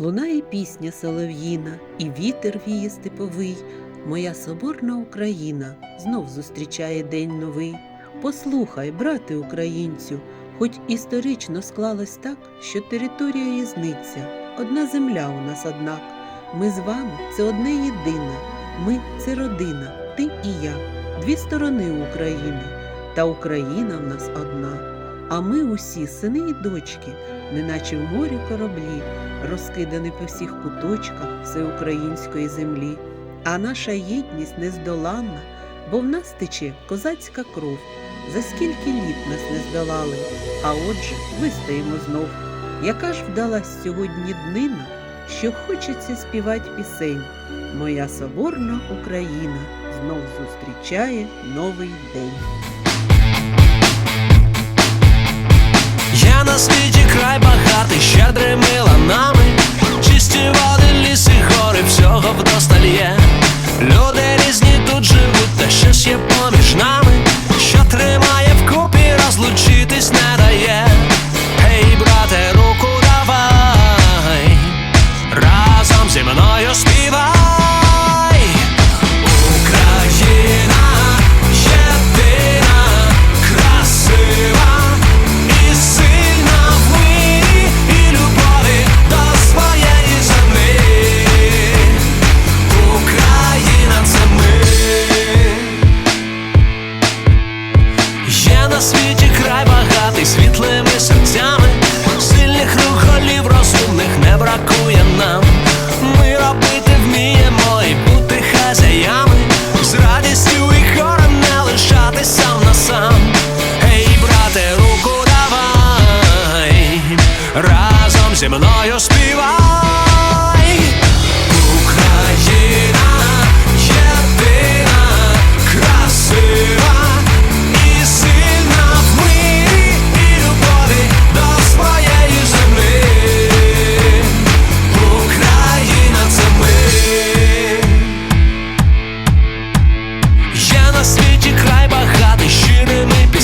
Лунає пісня солов'їна, і вітер віє степовий. Моя соборна Україна знов зустрічає день новий. Послухай, брате українцю, хоч історично склалось так, що територія різниця, одна земля у нас однак. Ми з вами це одне єдине. Ми це родина, ти і я, дві сторони України, та Україна в нас одна. А ми усі сини і дочки, неначе в морі кораблі, розкидані по всіх куточках всеукраїнської землі. А наша єдність нездоланна, бо в нас тече козацька кров. За скільки літ нас не здолали, а отже, вистоїмо знов. Яка ж вдалась сьогодні днина, що хочеться співати пісень. Моя соборна Україна знов зустрічає новий день. На світі край багатий, щедрими ланами, чисті води, ліси, гори, всього вдосталь є. зі мною співай Україна єдина, красива і сильна в мирі і любові до своєї землі. Україна це ми. Є на світі край багатий щирими піснями